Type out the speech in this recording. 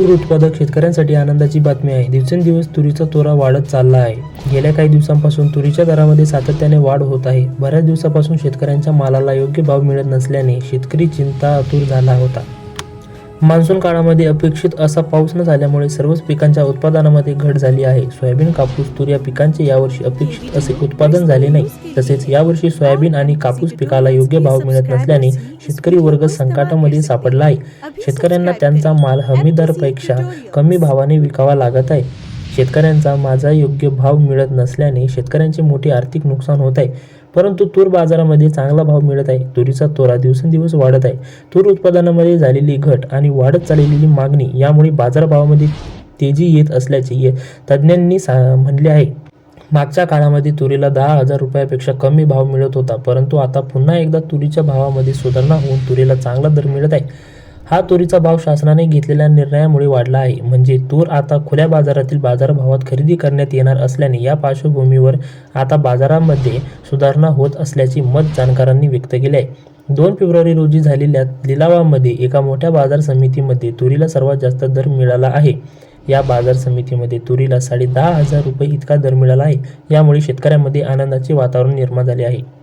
तूर उत्पादक शेतकऱ्यांसाठी आनंदाची बातमी आहे. दिवसेंदिवस तुरीचा तोरा वाढत चालला आहे. गेल्या काही दिवसांपासून तुरीच्या दरामध्ये सातत्याने वाढ होत आहे. बऱ्याच दिवसापासून शेतकऱ्यांच्या मालाला योग्य भाव मिळत नसल्याने शेतकरी चिंता चिंतातूर झाला होता. मान्सून काळामध्ये अपेक्षित असा पाऊस न झाल्यामुळे सर्वच पिकांच्या उत्पादनामध्ये घट झाली आहे. सोयाबीन कापूस तूर या पिकांचे यावर्षी अपेक्षित असे उत्पादन झाले नाही. तसेच यावर्षी सोयाबीन आणि कापूस पिकाला योग्य भाव मिळत नसल्याने शेतकरी वर्ग संकटामध्ये सापडला आहे. शेतकऱ्यांना त्यांचा माल हमीदरपेक्षा कमी भावाने विकावा लागत आहे. शेतकऱ्यांचा माझा योग्य भाव मिळत नसल्याने शेतकऱ्यांचे मोठे आर्थिक नुकसान होत आहे. परंतु तूर बाजारामध्ये चांगला भाव मिळत आहे. तुरीचा तोरा दिवसेंदिवस वाढत आहे. तूर उत्पादनामध्ये झालेली घट आणि वाढत चाललेली मागणी यामुळे बाजारभावामध्ये तेजी येत असल्याचे ये- तज्ज्ञांनी सा म्हणले आहे. मागच्या काळामध्ये तुरीला दहा हजार रुपयापेक्षा कमी भाव मिळत होता. परंतु आता पुन्हा एकदा तुरीच्या भावामध्ये सुधारणा होऊन तुरीला चांगला दर मिळत आहे. हा तुरीचा भाव शासनाने घेतलेल्या निर्णयामुळे वाढला आहे. म्हणजे तूर आता खुल्या बाजारातील बाजारभावात खरेदी करण्यात येणार असल्याने या पार्श्वभूमीवर आता बाजारामध्ये सुधारणा होत असल्याचे मत जाणकारांनी व्यक्त केले आहे. दोन फेब्रुवारी रोजी झालेल्या लिलावामध्ये एका मोठ्या बाजार समितीमध्ये तुरीला सर्वात जास्त दर मिळाला आहे. या बाजार समितीमध्ये तुरीला साडे दहा हजार रुपये इतका दर मिळाला आहे. यामुळे शेतकऱ्यांमध्ये आनंदाचे वातावरण निर्माण झाले आहे.